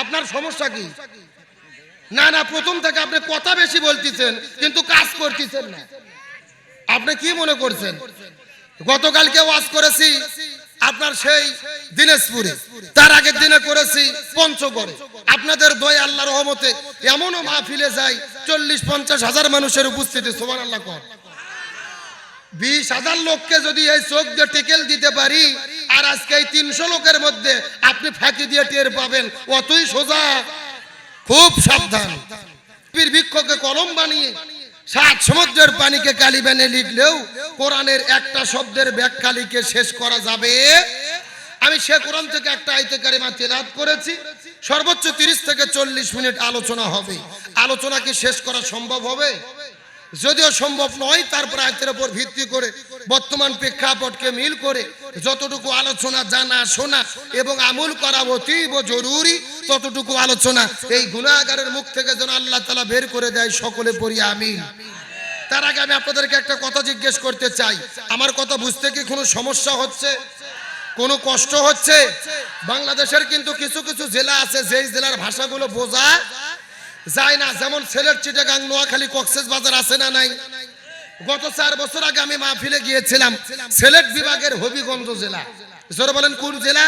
আপনার সমস্যা কি? না না, প্রথম থেকে আপনি কথা বেশি বলতেছেন, কিন্তু কাজ করতেছেন না। আপনি কি মনে করছেন? গতকালকে ওয়াজ করেছি আপনার সেই দিনাজপুরে, তার আগের দিনে করেছি পঞ্চগড়ে। আপনাদের দয় আল্লাহ রহমতে এমনও মাহফিলে যায় চল্লিশ, পঞ্চাশ হাজার মানুষের উপস্থিতি সোমান আল্লাহ কর। বিশ হাজার লোককে যদি এই চোখ দিয়ে টিকেল দিতে পারি আর আজকে এই তিনশো লোকের মধ্যে আপনি ফাঁকি দিয়ে টের পাবেন, অতই সোজা। খুব সাবধান। বৃক্ষকে কলম বানিয়ে সাত সমুদ্রের পানিকে কালি বেনে লিখলেও কোরআনের একটা শব্দের ব্যাখ্যা লিখে শেষ করা যাবে। আমি সে কোরআন থেকে একটা আইতে কারিমা তেলাত করেছি। সর্বোচ্চ তিরিশ থেকে চল্লিশ মিনিট আলোচনা হবে। আলোচনা কি শেষ করা সম্ভব হবে? যদিও সম্ভব নয় তারপর আয়তের উপর ভিত্তি করে বর্তমান প্রেক্ষাপটকে মিল করে যতটুকু আলোচনা জানা শোনা এবং আমল করা অতীব জরুরি, ততটুকু আলোচনা এই গুণাগারের মুখ থেকে যেন আল্লাহ তালা বের করে দেয়, সকলে পড়ি, আমিন। তার আগে আমি আপনাদেরকে একটা কথা জিজ্ঞেস করতে চাই। আমার কথা বুঝতে কি কোনো সমস্যা হচ্ছে? কোনো কষ্ট হচ্ছে? বাংলাদেশের কিন্তু কিছু কিছু জেলা আছে, যেই জেলার ভাষাগুলো বোঝা যায় না, যেমন সিলেট চিটাগাং, নোয়াখালী, কক্সেস বাজার আছে না নাই? গত চার বছর আগে আমি মাহফিলে গিয়েছিলাম, সিলেট বিভাগের হবিগঞ্জ জেলা। জোরে বলেন, কোন জেলা?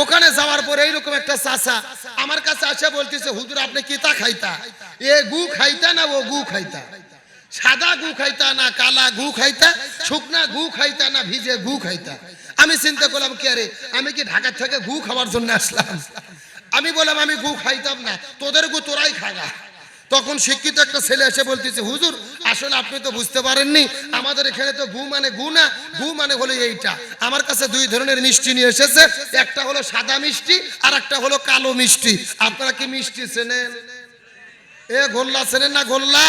ওখানে যাওয়ার পরে এইরকম একটা চাচা আমার কাছে আসে, বলতেছে, হুজুর, আপনি কিতা খাইতা? এ গু খাইতা না, ও গু খাইতা? সাদা গু খাইতা না, কালা গু খাইতা? শুকনা গু খাইতা না, ভিজে গু খাইতা? আমি চিন্তা করলাম, কি আরে, আমি কি ঢাকা থেকে গু খাওয়ার জন্য আসলাম? আমি বললাম, আমি গু খাইতাম না, তোদের গু তোরাই খাগা তখন শিক্ষিত একটা ছেলে এসে বলতেছে, হুজুর, আসলে আপনি তো বুঝতে পারেননি, আমাদের এখানে তো গু মানে গু না, গু মানে হলো এইটা। আমার কাছে দুই ধরনের মিষ্টি নিয়ে এসেছে, একটা হলো সাদা মিষ্টি আর একটা হলো কালো মিষ্টি। আপনারা কি মিষ্টি চেনেন? এ গোল্লা চেনেন না গোল্লা?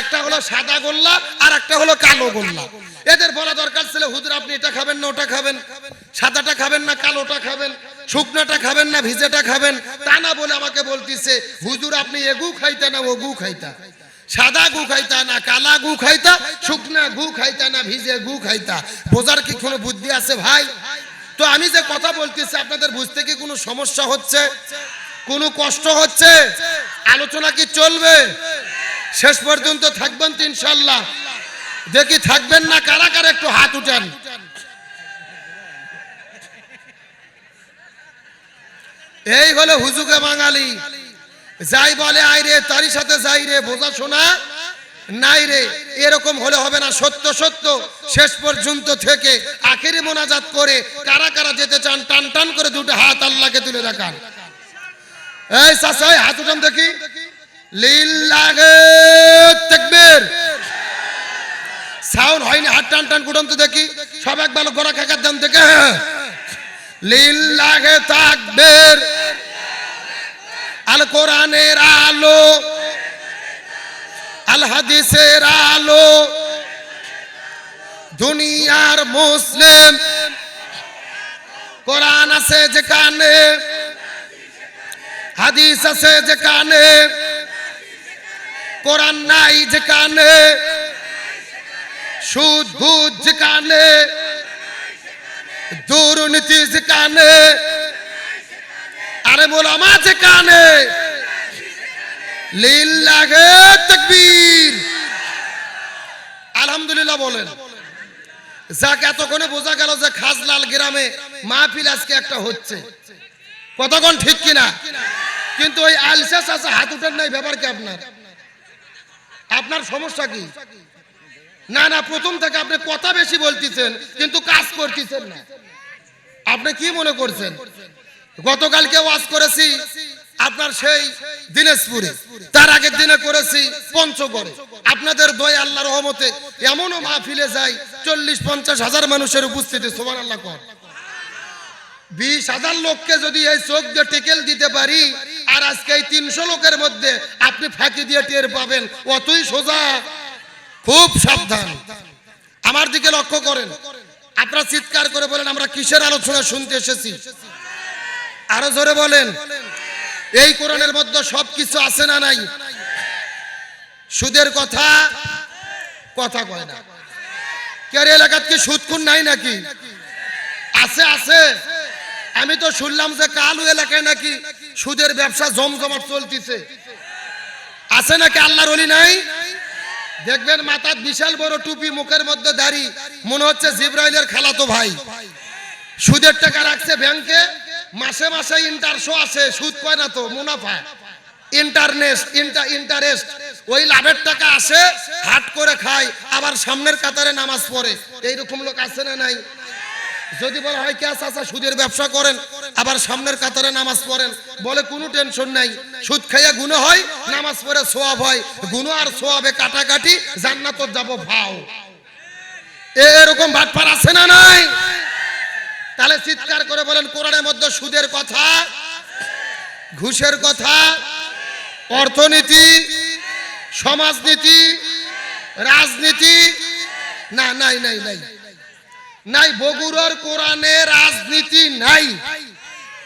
একটা হলো সাদা গোল্লা আর একটা হলো কালো গোল্লা। এদের বলা দরকার ছিল, হুজুর, আপনি এটা খাবেন না, ওটা খাবেন। সাদাটা খাবেন না কালোটা খাবেন, শুকনাটা খাবেন না ভিজেটা খাবেন, তা না বলে আমাকে বলতিছে, হুজুর, আপনি এগু খাইতা না ও গু খাইতা? সাদা গু খাইতা না কালা গু খাইতা? শুকনা গু খাইতা না ভিজে গু খাইতা? বোঝার কি কোনো বুদ্ধি আছে ভাই? তো আমি যে কথা বলতেছি, আপনাদের বুঝতে কি কোনো সমস্যা হচ্ছে? কোনো কষ্ট হচ্ছে? আলোচনা কি চলবে? শেষ পর্যন্ত থাকবেন তো ইনশাল্লাহ। দেখি থাকবেন না, কারা কারা একটু হাত উঠান। এই হলো হুজুকে বাঙালি। যাই বলে আই রে তারই সাথে যাই রে, বোঝা শোনা? নাই রে, এরকম হলে হবে না, সত্য সত্য। শেষ পর্যন্ত থেকে আখেরি মোনাজাত করে কারা কারা যেতে চান, টান টান করে দুটো হাত আল্লাহকে তুলে দেখান। এই চাচাই হাত উঠান দেখি। লিল্লাহে তাকবীর। সাউন্ড হয়নি, হাত টান টান কুটন তো দেখি। সব একবার গোড়া খাকার দাম লিল্লাহে তাকবীর। আল কোরআনের আলো আল হাদিসের আলো। দুনিয়ার মুসলিম, কোরআন আছে যেখানে, হাদিস আছে যেখানে, কোরআন নাই যেখানে সুদ ঘুষ যেখানে। দুর্নীতি যেখানে আরে মোলামা যেখানে লিল্লাহে তাকবীর। আলহামদুলিল্লাহ বলেন। যাক, এতক্ষণে বোঝা গেল যে খাজলাল গ্রামে মাহফিল আজকে একটা হচ্ছে। কতক্ষণ ঠিক কিনা? কিন্তু ওই আলসা চাষা হাত উঠেন নাই ব্যাপার কি আপনার? আপনার সমস্যা কি? না না, প্রথম থেকে আপনি কথা বেশি বলতেছেন, কিন্তু কাজ করতেছেন না। আপনি কি মনে করছেন? গতকালকে ওয়াজ করেছি আপনার সেই দিনাজপুরে। তার আগের দিনে করেছি পঞ্চগড়ে। আপনাদের দয় আল্লাহ রহমতে এমনও মাহফিলে যায় চল্লিশ, পঞ্চাশ হাজার মানুষের উপস্থিতি সোমান আল্লাহ কর। বিশ হাজার লোককে যদি এই চোখ দিয়ে টেকেল দিতে পারি, আর আজকে এই তিনশো লোকের মধ্যে আপনি ফাঁকি দিয়ে টের পাবেন, অতই সোজা। খুব সাবধান। আমার দিকে লক্ষ্য করেন। আপনারা চিৎকার করে বলেন, আমরা কিসের আলোচনা শুনতে এসেছি? আরও জোরে বলেন। এই কোরআনের মধ্যে সবকিছু আছে না নাই? সুদের কথা কথা কয় না। কে এলাকাত কি সুদ খুন নাই নাকি? আছে আছে। আমি তো শুনলাম যে কালু এলাকায় নাকি সুদের ব্যবসা জমজমাট চলতিছে। আছে নাকি আল্লাহর অলি নাই? দেখবেন মাথার বিশাল বড় টুপি মুখের মধ্যে দাড়ি। মনে হচ্ছে জিব্রাইলের খালাতো ভাই। সুদের টাকা রাখছে ব্যাংকে মাসে মাসে ইন্টারশো আছে সুদ কয় না তো, মুনাফা। ইন্টারনেস্ট ইন্টার ইন্টারেস্ট ওই লাভের টাকা আসে, হাট করে খায়, আবার সামনের কাতারে নামাজ পড়ে। এইরকম লোক আছে না নাই? যদি বলা হয়, কে চাচা সুদের ব্যবসা করেন, আবার সামনের কাতারে নামাজ পড়েন? বলে, কোনো টেনশন নাই। সুদ খাইয়া গুণ হয়, নামাজ পড়ে সোয়াব হয়। গুণ আর সোয়াবে কাটাকাটি জান্নাত যাব, ভাও। এরকম ভাটপার আছে না নাই? তাহলে চিৎকার করে বলেন, কোরআনের মধ্যে সুদের কথা, ঘুষের কথা, অর্থনীতি, সমাজনীতি, রাজনীতি? না, নাই নাই নাই। নাই বগুড়ার কোরআনে রাজনীতি নাই।